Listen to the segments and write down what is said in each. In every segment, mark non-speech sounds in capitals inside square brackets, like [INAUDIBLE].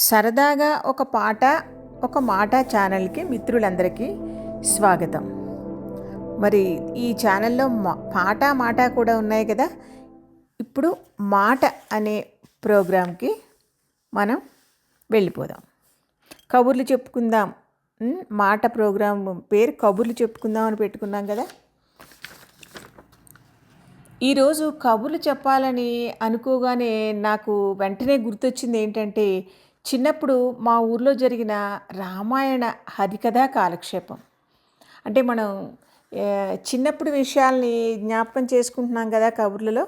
సరదాగా ఒక పాట ఒక మాట ఛానల్కి మిత్రులందరికీ స్వాగతం. మరి ఈ ఛానల్లో మా పాట మాట కూడా ఉన్నాయి కదా? ఇప్పుడు మాట అనే ప్రోగ్రాంకి మనం వెళ్ళిపోదాం. కబుర్లు చెప్పుకుందాం. మాట ప్రోగ్రాం పేరు కబుర్లు చెప్పుకుందాం అని పెట్టుకున్నాం కదా? ఈరోజు కబుర్లు చెప్పాలని అనుకోగానే నాకు వెంటనే గుర్తొచ్చింది ఏంటంటే చిన్నప్పుడు మా ఊర్లో జరిగిన రామాయణ హరికథా కాలక్షేపం. అంటే మనం చిన్నప్పుడు విషయాల్ని జ్ఞాపకం చేసుకుంటున్నాం కదా కబుర్లలో?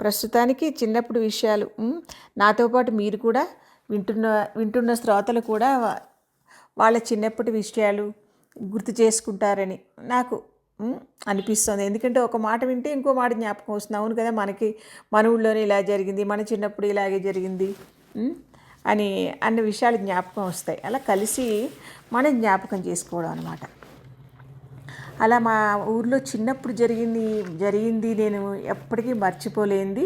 ప్రస్తుతానికి చిన్నప్పుడు విషయాలు నాతో పాటు మీరు కూడా వింటున్న వింటున్న శ్రోతలు కూడా వాళ్ళ చిన్నప్పటి విషయాలు గుర్తు చేసుకుంటారని నాకు అనిపిస్తుంది. ఎందుకంటే ఒక మాట వింటే ఇంకో మాట జ్ఞాపకం వస్తుంది. అవును కదా మనకి మన ఊళ్ళోనే ఇలా జరిగింది మన చిన్నప్పుడు ఇలాగే జరిగింది అని అన్న విషయాలు జ్ఞాపకం వస్తాయి. అలా కలిసి మనం జ్ఞాపకం చేసుకోవడం అనమాట అలా మా ఊర్లో చిన్నప్పుడు జరిగింది జరిగింది నేను ఎప్పటికీ మర్చిపోలేంది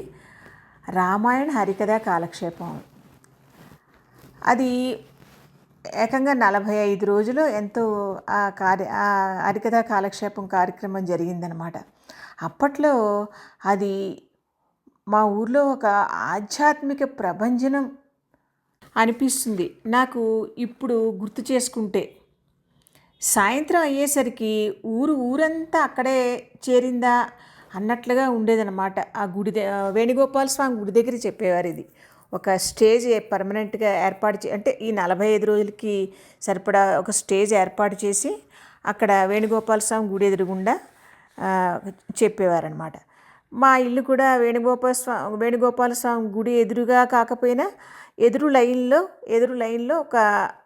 రామాయణ హరికథా కాలక్షేపం. అది ఏకంగా నలభై ఐదు రోజులు ఎంతో ఆ కార్య ఆ హరికథా కాలక్షేపం కార్యక్రమం జరిగిందనమాట అప్పట్లో అది మా ఊర్లో ఒక ఆధ్యాత్మిక ప్రభంజనం అనిపిస్తుంది. నాకు ఇప్పుడు గుర్తు చేసుకుంటే సాయంత్రం అయ్యేసరికి ఊరు ఊరంతా అక్కడే చేరిందా అన్నట్లుగా ఉండేదన్నమాట. ఆ గుడి వేణుగోపాల స్వామి గుడి దగ్గర చెప్పేవారు ఇది. ఒక స్టేజ్ పర్మనెంట్గా ఏర్పాటు చే అంటే ఈ నలభై ఐదు రోజులకి సరిపడా ఒక స్టేజ్ ఏర్పాటు చేసి అక్కడ వేణుగోపాల స్వామి గుడి ఎదురుగుండా చెప్పేవారనమాట మా ఇల్లు కూడా వేణుగోపాల స్వామి వేణుగోపాల స్వామి గుడి ఎదురుగా కాకపోయినా ఎదురు లైన్లో ఎదురు లైన్లో ఒక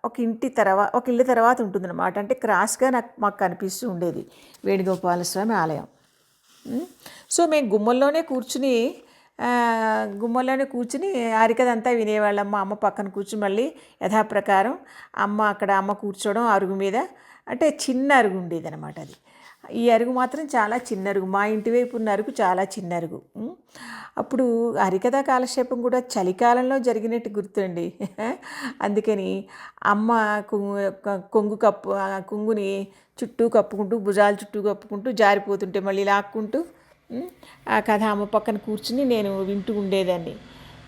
ఒక ఇంటి తర్వాత ఒక ఇల్లు తర్వాత ఉంటుందన్నమాట. అంటే క్రాస్గా నాకు మాకు కనిపిస్తూ ఉండేది వేణుగోపాల స్వామి ఆలయం. సో మేము గుమ్మల్లోనే కూర్చుని గుమ్మల్లోనే కూర్చుని అరికదంతా వినేవాళ్ళం. మా అమ్మ పక్కన కూర్చుని మళ్ళీ యథాప్రకారం అమ్మ అక్కడ అమ్మ కూర్చోవడం అరుగు మీద అంటే చిన్న అరుగు ఉండేది అనమాట అది. ఈ అరుగు మాత్రం చాలా చిన్న అరుగు మా ఇంటి వైపు ఉన్న అరుగు చాలా చిన్న అరుగు అప్పుడు హరికథ కాలక్షేపం కూడా చలికాలంలో జరిగినట్టు గుర్తుండి. [LAUGHS] అందుకని అమ్మ కొంగు- కప్పు కొంగుని చుట్టూ కప్పుకుంటూ భుజాలు చుట్టూ కప్పుకుంటూ జారిపోతుంటే మళ్ళీ లాక్కుంటూ ఆ కథ అమ్మ పక్కన కూర్చుని నేను వింటూ ఉండేదాన్ని.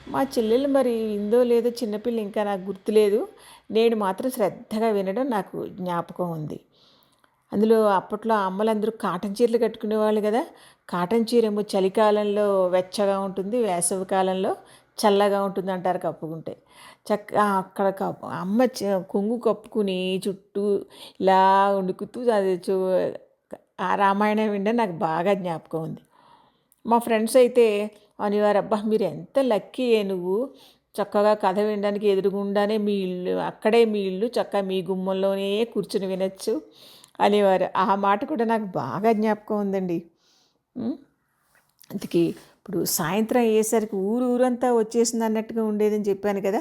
మా చెల్లెలు మరి ఇందో లేదో చిన్నపిల్ల ఇంకా నాకు గుర్తులేదు. నేను మాత్రం శ్రద్ధగా వినడం నాకు జ్ఞాపకం ఉంది. అందులో అప్పట్లో అమ్మలందరూ కాటన్ చీరలు కట్టుకునేవాళ్ళు కదా. కాటన్ చీర ఏమో చలికాలంలో వెచ్చగా ఉంటుంది వేసవి కాలంలో చల్లగా ఉంటుంది అంటారు కప్పుకుంటే. చక్క అక్కడ కప్పు అమ్మ కొంగు కప్పుకుని చుట్టూ ఇలా ఉణుకుతూ అది చూ ఆ రామాయణం వింటే నాకు బాగా జ్ఞాపకం ఉంది. మా ఫ్రెండ్స్ అయితే అనివారు అబ్బా మీరు ఎంత లక్కీ నువ్వు. చక్కగా కథ వినడానికి ఎదురుగుండానే మీ ఇల్లు అక్కడే మీ ఇల్లు చక్కగా మీ గుమ్మంలోనే కూర్చుని వినొచ్చు. అనేవారు. ఆ మాట కూడా నాకు బాగా జ్ఞాపకం ఉందండి. అందుకే ఇప్పుడు సాయంత్రం అయ్యేసరికి ఊరు ఊరంతా వచ్చేసింది అన్నట్టుగా ఉండేదని చెప్పాను కదా.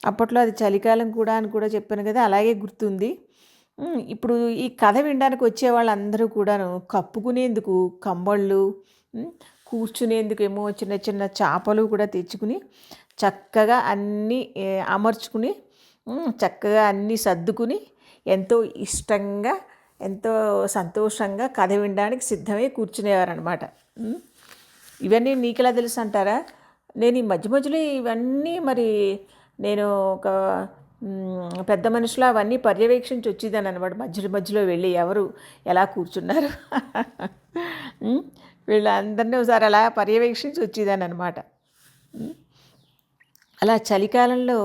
అప్పట్లో అది చలికాలం కూడా అని కూడా చెప్పాను కదా అలాగే గుర్తుంది. ఇప్పుడు ఈ కథ వినడానికి వచ్చే వాళ్ళందరూ కూడాను కప్పుకునేందుకు కంబళ్ళు కూర్చునేందుకు ఏమో చిన్న చిన్న చేపలు కూడా తెచ్చుకుని చక్కగా అన్నీ అమర్చుకుని చక్కగా అన్నీ సర్దుకుని ఎంతో ఇష్టంగా ఎంతో సంతోషంగా కథ వినడానికి సిద్ధమై కూర్చునేవారనమాట ఇవన్నీ నీకెలా తెలుసు అంటారా? నేను ఈ మధ్య మధ్యలో ఇవన్నీ మరి నేను ఒక పెద్ద మనుషులు అవన్నీ పర్యవేక్షించి వచ్చేదాన్ని అనమాట మధ్యలో మధ్యలో వెళ్ళి ఎవరు ఎలా కూర్చున్నారు? [LAUGHS] వీళ్ళందరినీ ఒకసారి అలా పర్యవేక్షించి వచ్చేదాన్ని అనమాట అలా చలికాలంలో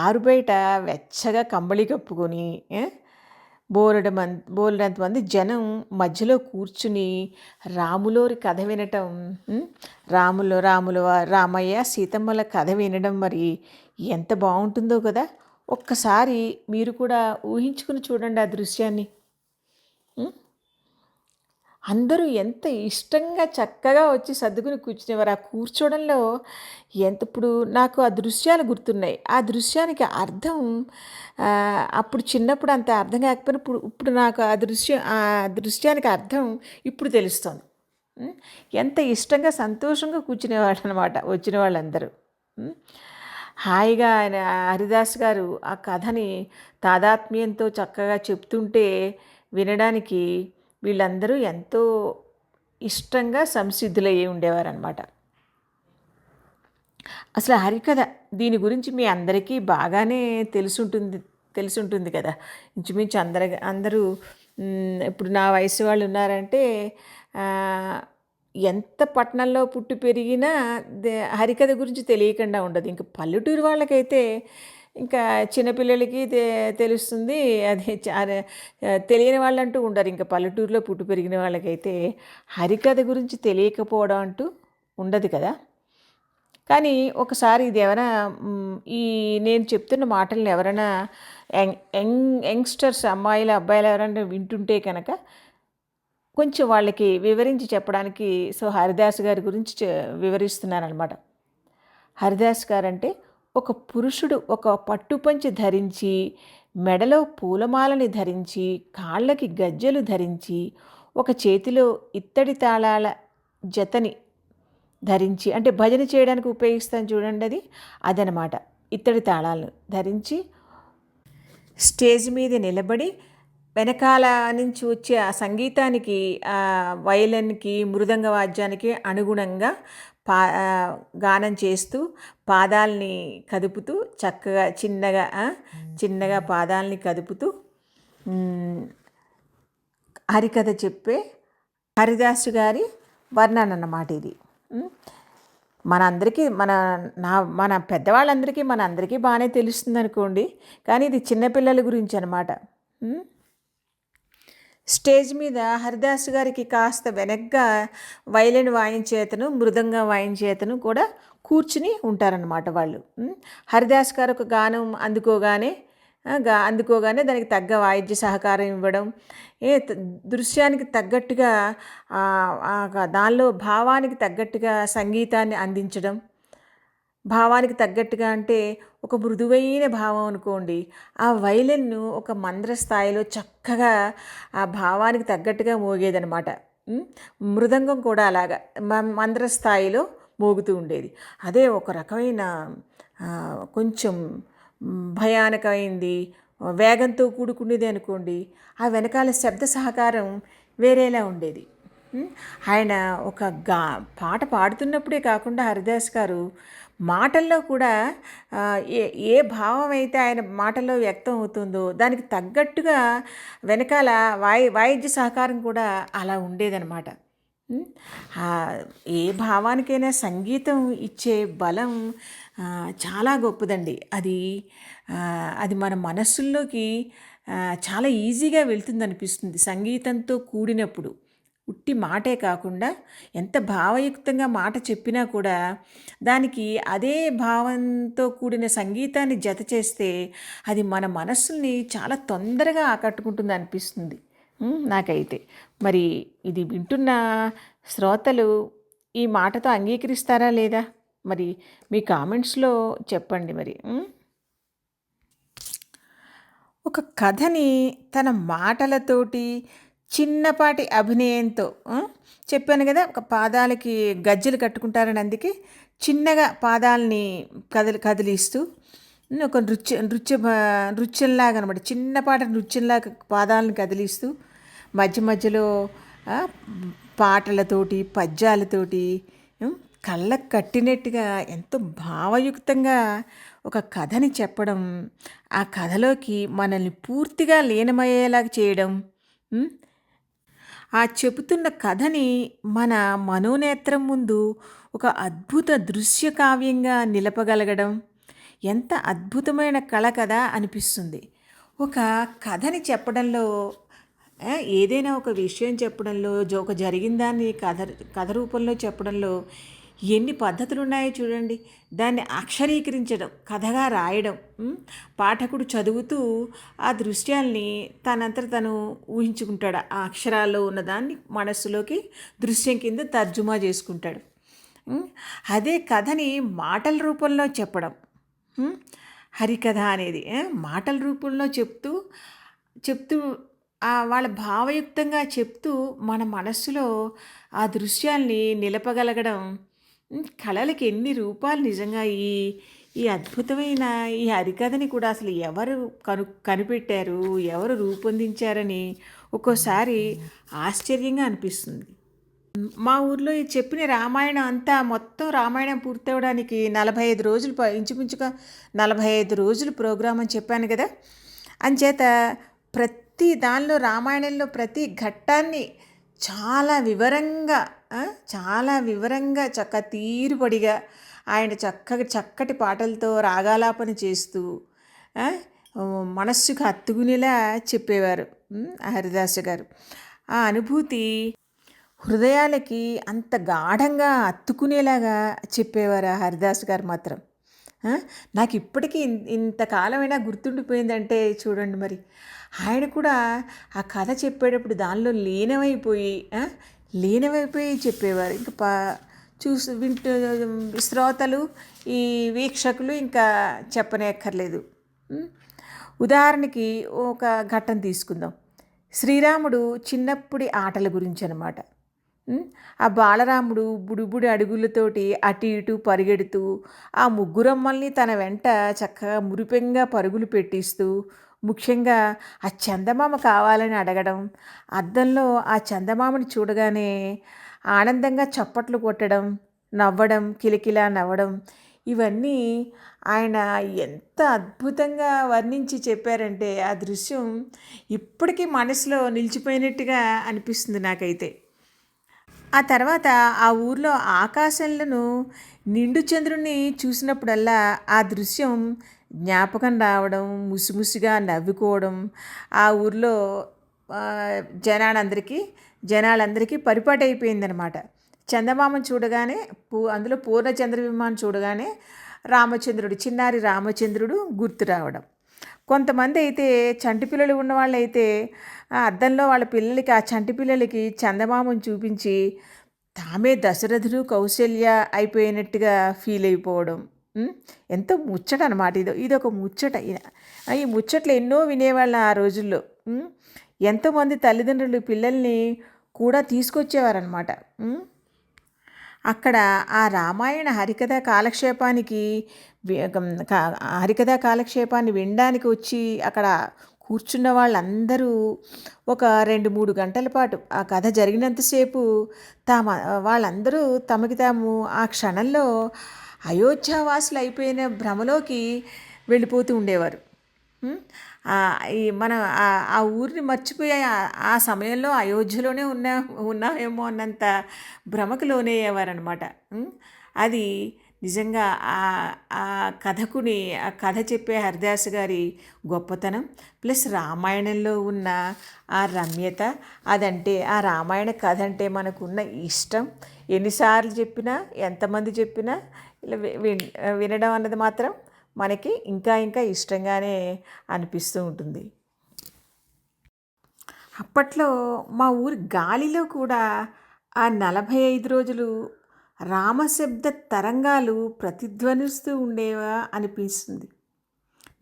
ఆరుబయట వెచ్చగా కంబళి కప్పుకొని ఏ, బోలెడు మంది బోలెడంత మంది జనం మధ్యలో కూర్చుని రాములోరి కథ వినటం రాములు రాములు రాముల రామయ్య సీతమ్మల కథ వినడం మరి ఎంత బాగుంటుందో కదా. ఒక్కసారి మీరు కూడా ఊహించుకుని చూడండి ఆ దృశ్యాన్ని. అందరూ ఎంత ఇష్టంగా చక్కగా వచ్చి సర్దుకుని కూర్చునేవారు. ఆ కూర్చోవడంలో ఎంత ఇప్పుడు నాకు ఆ దృశ్యాలు గుర్తున్నాయి. ఆ దృశ్యానికి అర్థం అప్పుడు చిన్నప్పుడు అంత అర్థం కాకపోయినా ఇప్పుడు ఇప్పుడు నాకు ఆ దృశ్యం ఆ దృశ్యానికి అర్థం ఇప్పుడు తెలుస్తుంది. ఎంత ఇష్టంగా సంతోషంగా కూర్చునేవాడు అనమాట వచ్చిన వాళ్ళందరూ. హాయిగా ఆయన హరిదాస్ గారు ఆ కథని తాదాత్మ్యంతో చక్కగా చెప్తుంటే వినడానికి వీళ్ళందరూ ఎంతో ఇష్టంగా సంసిద్ధులయ్యి ఉండేవారనమాట అసలు హరికథ దీని గురించి మీ అందరికీ బాగానే తెలుసుంటుంది తెలుసుంటుంది కదా. ఇంచుమించు అందరి అందరూ ఇప్పుడు నా వయసు వాళ్ళు ఉన్నారంటే ఎంత పట్టణంలో పుట్టి పెరిగినా హరికథ గురించి తెలియకుండా ఉండదు. ఇంకా పల్లెటూరు వాళ్ళకైతే ఇంకా చిన్నపిల్లలకి తెలుస్తుంది. అది తెలియని వాళ్ళంటూ ఉండరు. ఇంకా పల్లెటూరులో పుట్టి పెరిగిన వాళ్ళకైతే హరికథ గురించి తెలియకపోవడం అంటూ ఉండదు కదా. కానీ ఒకసారి ఇది ఎవరైనా ఈ నేను చెప్తున్న మాటలను ఎవరైనా యంగ్ యంగ్ యంగ్స్టర్స్ అమ్మాయిలు అబ్బాయిలు ఎవరైనా వింటుంటే కనుక కొంచెం వాళ్ళకి వివరించి చెప్పడానికి సో హరిదాస్ గారి గురించి వివరిస్తున్నాను అనమాట హరిదాస్ గారు అంటే ఒక పురుషుడు ఒక పట్టుపంచి ధరించి మెడలో పూలమాలని ధరించి కాళ్ళకి గజ్జెలు ధరించి ఒక చేతిలో ఇత్తడి తాళాల జతని ధరించి అంటే భజన చేయడానికి ఉపయోగిస్తాను చూడండి అది. అదనమాట. ఇత్తడి తాళాలను ధరించి స్టేజ్ మీద నిలబడి వెనకాల నుంచి వచ్చే ఆ సంగీతానికి వయలిన్కి మృదంగ వాద్యానికి అనుగుణంగా పా గానం చేస్తూ పాదాలని కదుపుతూ చక్కగా చిన్నగా చిన్నగా పాదాలని కదుపుతూ హరికథ చెప్పే హరిదాసు గారి వర్ణన అన్నమాట ఇది. మనందరికీ మన నా మన పెద్దవాళ్ళందరికీ మన అందరికీ బాగానే తెలుస్తుంది అనుకోండి కానీ ఇది చిన్నపిల్లల గురించి అనమాట స్టేజ్ మీద హరిదాస్ గారికి కాస్త వెనక్గా వైలిన్ వాయించేతను మృదంగం వాయించేతను కూడా కూర్చుని ఉంటారనమాట వాళ్ళు. హరిదాస్ గారు ఒక గానం అందుకోగానే గా అందుకోగానే దానికి తగ్గ వాయిద్య సహకారం ఇవ్వడం ఏ దృశ్యానికి తగ్గట్టుగా దానిలో భావానికి తగ్గట్టుగా సంగీతాన్ని అందించడం భావానికి తగ్గట్టుగా అంటే ఒక మృదువైన భావం అనుకోండి. ఆ వైలెన్ను ఒక మంద్ర స్థాయిలో చక్కగా ఆ భావానికి తగ్గట్టుగా మోగేదనమాట మృదంగం కూడా అలాగా మంద్ర స్థాయిలో మోగుతూ ఉండేది. అదే ఒక రకమైన కొంచెం భయానకమైంది వేగంతో కూడుకునేది అనుకోండి ఆ వెనకాల శబ్ద సహకారం వేరేలా ఉండేది. ఆయన ఒక గా పాట పాడుతున్నప్పుడే కాకుండా హరిదాస్ గారు మాటల్లో కూడా ఏ ఏ భావం అయితే ఆయన మాటల్లో వ్యక్తం అవుతుందో దానికి తగ్గట్టుగా వెనకాల వాయి వాయిద్య సహకారం కూడా అలా ఉండేదన్నమాట. ఏ భావానికైనా సంగీతం ఇచ్చే బలం చాలా గొప్పదండి. అది అది మన మనస్సుల్లోకి చాలా ఈజీగా వెళ్తుంది అనిపిస్తుంది సంగీతంతో కూడినప్పుడు. ఉట్టి మాటే కాకుండా ఎంత భావయుక్తంగా మాట చెప్పినా కూడా దానికి అదే భావంతో కూడిన సంగీతాన్ని జత చేస్తే అది మన మనస్సుల్ని చాలా తొందరగా ఆకట్టుకుంటుంది అనిపిస్తుంది. నాకైతే. మరి ఇది వింటున్న శ్రోతలు ఈ మాటతో అంగీకరిస్తారా లేదా? మరి మీ కామెంట్స్లో చెప్పండి మరి. ఒక కథని తన మాటలతోటి చిన్నపాటి అభినయంతో చెప్పాను కదా ఒక పాదాలకి గజ్జలు కట్టుకుంటారని అందుకే చిన్నగా పాదాలని కదిలి కదిలిస్తూ ఒక నృత్య నృత్య నృత్యంలాగా అనమాట చిన్నపాటి నృత్యంలాగా పాదాలను కదిలిస్తూ మధ్య మధ్యలో పాటలతోటి పద్యాలతోటి కళ్ళకు కట్టినట్టుగా ఎంతో భావయుక్తంగా ఒక కథని చెప్పడం ఆ కథలోకి మనల్ని పూర్తిగా లీనమయ్యేలాగా చేయడం ఆ చెబుతున్న కథని మన మనోనేత్రం ముందు ఒక అద్భుత దృశ్య కావ్యంగా నిలపగలగడం ఎంత అద్భుతమైన కళ కదా అనిపిస్తుంది. ఒక కథని చెప్పడంలో ఏదైనా ఒక విషయం చెప్పడంలో ఒక జరిగిన దాన్ని కథ కథ రూపంలో చెప్పడంలో ఎన్ని పద్ధతులు ఉన్నాయో చూడండి. దాన్ని అక్షరీకరించడం కథగా రాయడం పాఠకుడు చదువుతూ ఆ దృశ్యాల్ని తనంతట తను ఊహించుకుంటాడు. ఆ అక్షరాల్లో ఉన్నదాన్ని మనస్సులోకి దృశ్యం కింద తర్జుమా చేసుకుంటాడు. అదే కథని మాటల రూపంలో చెప్పడం. హరికథ అనేది మాటల రూపంలో చెప్తూ చెప్తూ వాళ్ళ భావయుక్తంగా చెప్తూ మన మనస్సులో ఆ దృశ్యాల్ని నిలపగలగడం కళలకి ఎన్ని రూపాలు నిజంగా ఈ ఈ అద్భుతమైన ఈ హరికథని కూడా అసలు ఎవరు కను కనిపెట్టారు ఎవరు రూపొందించారని ఒక్కోసారి ఆశ్చర్యంగా అనిపిస్తుంది. మా ఊర్లో ఈ చెప్పిన రామాయణం అంతా మొత్తం రామాయణం పూర్తవడానికి నలభై ఐదు రోజులు ప- ఇంచుమించుగా నలభై ఐదు రోజులు ప్రోగ్రాం అని చెప్పాను కదా. అంచేత ప్రతి దానిలో రామాయణంలో ప్రతి ఘట్టాన్ని చాలా వివరంగా చాలా వివరంగా చక్క తీరుబడిగా ఆయన చక్కగా చక్కటి పాటలతో రాగాలాపన చేస్తూ మనస్సుకు హత్తుకునేలా చెప్పేవారు హరిదాస్ గారు. ఆ అనుభూతి హృదయాలకి అంత గాఢంగా అత్తుకునేలాగా చెప్పేవారు ఆ హరిదాస్ గారు మాత్రం. నాకు ఇప్పటికీ ఇంతకాలమైనా గుర్తుండిపోయిందంటే చూడండి మరి. ఆయన కూడా ఆ కథ చెప్పేటప్పుడు దానిలో లీనమైపోయి లీనమైపోయి చెప్పేవారు. ఇంకా పా చూసి వింటూ శ్రోతలు ఈ వీక్షకులు ఇంకా చెప్పనేక్కర్లేదు. ఉదాహరణకి ఒక ఘట్టం తీసుకుందాం. శ్రీరాముడు చిన్నప్పుడి ఆటల గురించి అనమాట ఆ బాలరాముడు బుడిబుడి అడుగులతోటి అటు ఇటు పరిగెడుతూ ఆ ముగ్గురమ్మల్ని తన వెంట చక్కగా మురిపెంగా పరుగులు పెట్టిస్తూ ముఖ్యంగా ఆ చందమామ కావాలని అడగడం అద్దంలో ఆ చందమామని చూడగానే ఆనందంగా చప్పట్లు కొట్టడం నవ్వడం కిలకిలా నవ్వడం ఇవన్నీ ఆయన ఎంత అద్భుతంగా వర్ణించి చెప్పారంటే ఆ దృశ్యం ఇప్పటికీ మనసులో నిలిచిపోయినట్టుగా అనిపిస్తుంది నాకైతే. ఆ తర్వాత ఆ ఊర్లో ఆకాశంలను నిండు చంద్రుణ్ణి చూసినప్పుడల్లా ఆ దృశ్యం జ్ఞాపకం రావడం ముసిముసిగా నవ్వుకోవడం ఆ ఊర్లో జనాలందరికీ జనాలందరికీ పరిపాటి అయిపోయిందనమాట చందమామను చూడగానే పూ అందులో పూర్ణ చూడగానే రామచంద్రుడు చిన్నారి రామచంద్రుడు గుర్తు రావడం. కొంతమంది అయితే చంటి పిల్లలు ఉన్న అద్దంలో వాళ్ళ పిల్లలకి ఆ చంటి పిల్లలకి చందమామను చూపించి తామే దశరథుడు కౌశల్య అయిపోయినట్టుగా ఫీల్ అయిపోవడం. ఎంతో ముచ్చట అనమాట ఇది. ఇది ఒక ముచ్చట. ఈ- ముచ్చట్లు ఎన్నో వినేవాళ్ళం ఆ రోజుల్లో. ఎంతోమంది తల్లిదండ్రులు పిల్లల్ని కూడా తీసుకొచ్చేవారనమాట. అక్కడ ఆ రామాయణ హరికథ కాలక్షేపానికి హరికథ కాలక్షేపాన్ని వినడానికి వచ్చి అక్కడ కూర్చున్న వాళ్ళందరూ ఒక రెండు మూడు గంటల పాటు ఆ కథ జరిగినంతసేపు తామ వాళ్ళందరూ తమకి తాము ఆ క్షణంలో అయోధ్యావాసులు అయిపోయిన భ్రమలోకి వెళ్ళిపోతూ ఉండేవారు. ఈ మన ఆ- ఊరిని మర్చిపోయి ఆ- సమయంలో అయోధ్యలోనే ఉన్నా ఉన్నామేమో అన్నంత భ్రమకు లోనయ్యేవారనమాట అది నిజంగా ఆ ఆ కథకుని ఆ కథ చెప్పే హరిదాస్ గారి గొప్పతనం ప్లస్ రామాయణంలో ఉన్న ఆ రమ్యత అదంటే ఆ రామాయణ కథ అంటే మనకున్న ఇష్టం. ఎన్నిసార్లు చెప్పినా ఎంతమంది చెప్పినా ఇలా విన్- వినడం అన్నది మాత్రం మనకి ఇంకా ఇంకా ఇష్టంగానే అనిపిస్తూ ఉంటుంది. అప్పట్లో మా ఊరి గాలిలో కూడా ఆ నలభై ఐదు రోజులు రామశబ్ద తరంగాలు ప్రతిధ్వనిస్తూ ఉండేవా అనిపిస్తుంది.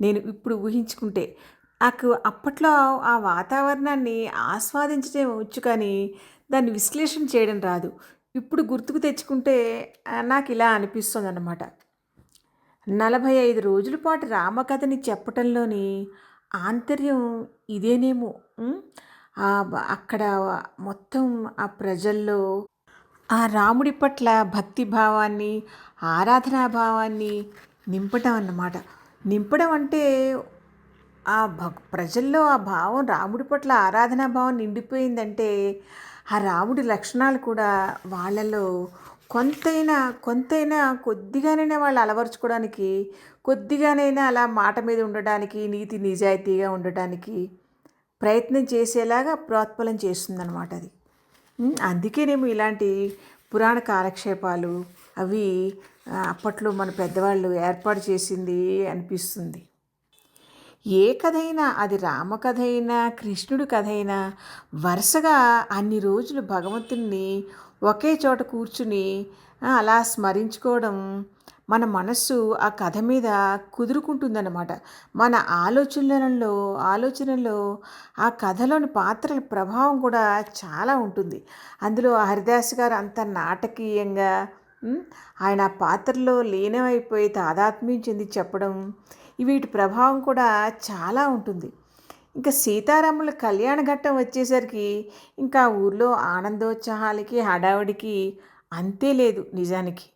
నేను ఇప్పుడు ఊహించుకుంటే నాకు అప్పట్లో ఆ వాతావరణాన్ని ఆస్వాదించడం వచ్చు కానీ దాన్ని విశ్లేషణ చేయడం రాదు. ఇప్పుడు గుర్తుకు తెచ్చుకుంటే నాకు ఇలా అనిపిస్తుంది అన్నమాట నలభై ఐదు రోజుల పాటు రామకథని చెప్పటంలోని ఆంతర్యం ఇదేనేమో. ఆ అక్కడ మొత్తం ఆ ప్రజల్లో ఆ రాముడి పట్ల భక్తి భావాన్ని ఆరాధనా భావాన్ని నింపటం అన్నమాట. నింపడం అంటే ఆ భక్ ప్రజల్లో ఆ భావం రాముడి పట్ల ఆరాధనా భావం నిండిపోయిందంటే ఆ రాముడి లక్షణాలు కూడా వాళ్ళలో కొంతైనా కొంతైనా కొద్దిగానైనా వాళ్ళు అలవరుచుకోవడానికి కొద్దిగానైనా అలా మాట మీద ఉండడానికి నీతి నిజాయితీగా ఉండడానికి ప్రయత్నం చేసేలాగా ప్రోత్పలం చేస్తుందన్నమాట అది. అందుకేనేమో ఇలాంటి పురాణ కాలక్షేపాలు అవి అప్పట్లో మన పెద్దవాళ్ళు ఏర్పాటు చేసింది అనిపిస్తుంది. ఏ కథ అయినా అది రామ కథ అయినా కృష్ణుడి కథ అయినా వరుసగా అన్ని రోజులు భగవంతుని ఒకే చోట కూర్చుని అలా స్మరించుకోవడం మన మనస్సు ఆ కథ మీద కుదురుకుంటుందన్నమాట. మన ఆలోచనలలో ఆలోచనలో ఆ కథలోని పాత్రల ప్రభావం కూడా చాలా ఉంటుంది. అందులో హరిదాస్ గారు అంత నాటకీయంగా ఆయన ఆ పాత్రలో లీనమైపోయి తాదాత్మ్యం చెంది చెప్పడం వీటి ప్రభావం కూడా చాలా ఉంటుంది. ఇంకా సీతారాముల కళ్యాణ ఘట్టం వచ్చేసరికి ఇంకా ఊర్లో ఆనందోత్సాహాలకి హడావుడికి అంతే లేదు నిజానికి.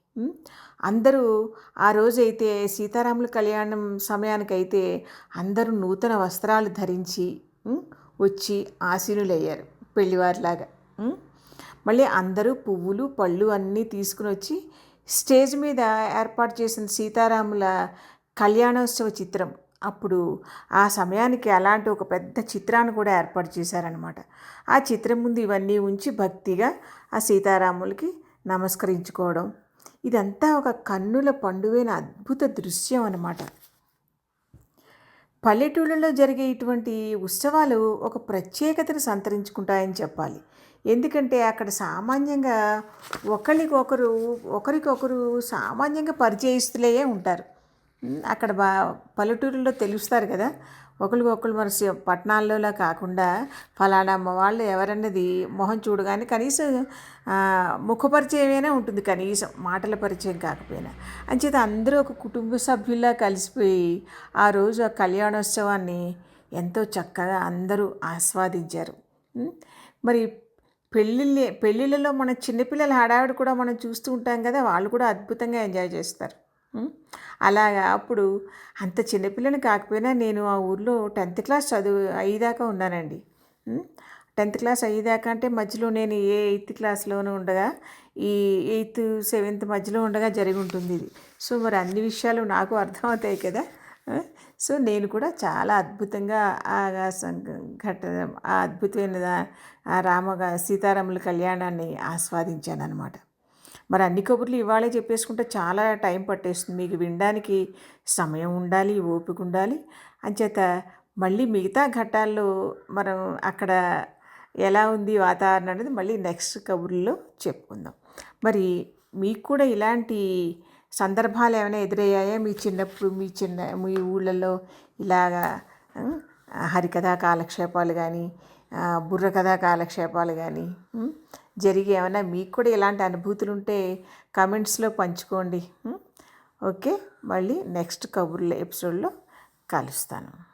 అందరూ ఆ రోజైతే సీతారాముల కళ్యాణం సమయానికైతే అందరూ నూతన వస్త్రాలు ధరించి వచ్చి ఆశీనులయ్యారు పెళ్ళివారిలాగా మళ్ళీ అందరూ పువ్వులు పళ్ళు అన్నీ తీసుకుని వచ్చి స్టేజ్ మీద ఏర్పాటు చేసిన సీతారాముల కళ్యాణోత్సవ చిత్రం. అప్పుడు ఆ సమయానికి అలాంటి ఒక పెద్ద చిత్రాన్ని కూడా ఏర్పాటు చేశారనమాట ఆ చిత్రం ముందు ఇవన్నీ ఉంచి భక్తిగా ఆ సీతారాములకి నమస్కరించుకోవడం ఇదంతా ఒక కన్నుల పండువైన అద్భుత దృశ్యం అన్నమాట. పల్లెటూళ్ళలో జరిగే ఇటువంటి ఉత్సవాలు ఒక ప్రత్యేకతను సంతరించుకుంటాయని చెప్పాలి. ఎందుకంటే అక్కడ సామాన్యంగా ఒకరికొకరు ఒకరికొకరు సామాన్యంగా పరిచయస్తులే ఉంటారు. అక్కడ బా పల్లెటూరులో తెలుస్తారు కదా. ఒకరికొకరు మన పట్టణాల్లోలా కాకుండా ఫలానా వాళ్ళు ఎవరన్నది మొహం చూడగానే కనీసం ముఖపరిచయమైనా ఉంటుంది కనీసం మాటల పరిచయం కాకపోయినా. అంచేత అందరూ ఒక కుటుంబ సభ్యుల్లా కలిసిపోయి ఆ రోజు ఆ కళ్యాణోత్సవాన్ని ఎంతో చక్కగా అందరూ ఆస్వాదించారు. మరి పెళ్ళిళ్ళ పెళ్ళిళ్ళలో మన చిన్నపిల్లల హడావిడి కూడా మనం చూస్తూ ఉంటాం కదా వాళ్ళు కూడా అద్భుతంగా ఎంజాయ్ చేస్తారు. అలాగా? అప్పుడు అంత చిన్నపిల్లని కాకపోయినా నేను ఆ ఊర్లో టెన్త్ క్లాస్ చదువు అయ్యేదాకా ఉన్నానండి. టెన్త్ క్లాస్ అయ్యేదాకా అంటే మధ్యలో నేను ఏ ఎయిత్ క్లాస్లోనూ ఉండగా ఈ ఎయిత్ సెవెంత్ మధ్యలో ఉండగా జరిగి ఉంటుంది ఇది. సో మరి అన్ని విషయాలు నాకు అర్థమవుతాయి కదా? సో నేను కూడా చాలా అద్భుతంగా ఆ సంఘ- ఘట ఆ అద్భుతమైన దా- రామ సీతారాముల కళ్యాణాన్ని ఆస్వాదించాను అనమాట మరి అన్ని కబుర్లు ఇవాళే చెప్పేసుకుంటే చాలా టైం పట్టేస్తుంది. మీకు వినడానికి సమయం ఉండాలి ఓపిక ఉండాలి. అంచేత మళ్ళీ మిగతా ఘట్టాల్లో మనం అక్కడ ఎలా ఉంది వాతావరణం అనేది మళ్ళీ నెక్స్ట్ కబుర్లో చెప్పుకుందాం. మరి మీకు కూడా ఇలాంటి సందర్భాలు ఏమైనా ఎదురయ్యాయా? మీ చిన్నప్పుడు మీ చిన్న మీ ఊళ్ళల్లో ఇలాగా హరికథా కాలక్షేపాలు కానీ బుర్ర కథా కాలక్షేపాలు కానీ జరిగే ఏమైనా మీకు కూడా ఇలాంటి అనుభూతులు ఉంటే కమెంట్స్లో పంచుకోండి. ఓకే. మళ్ళీ నెక్స్ట్ కబుర్ల ఎపిసోడ్లో కలుస్తాను.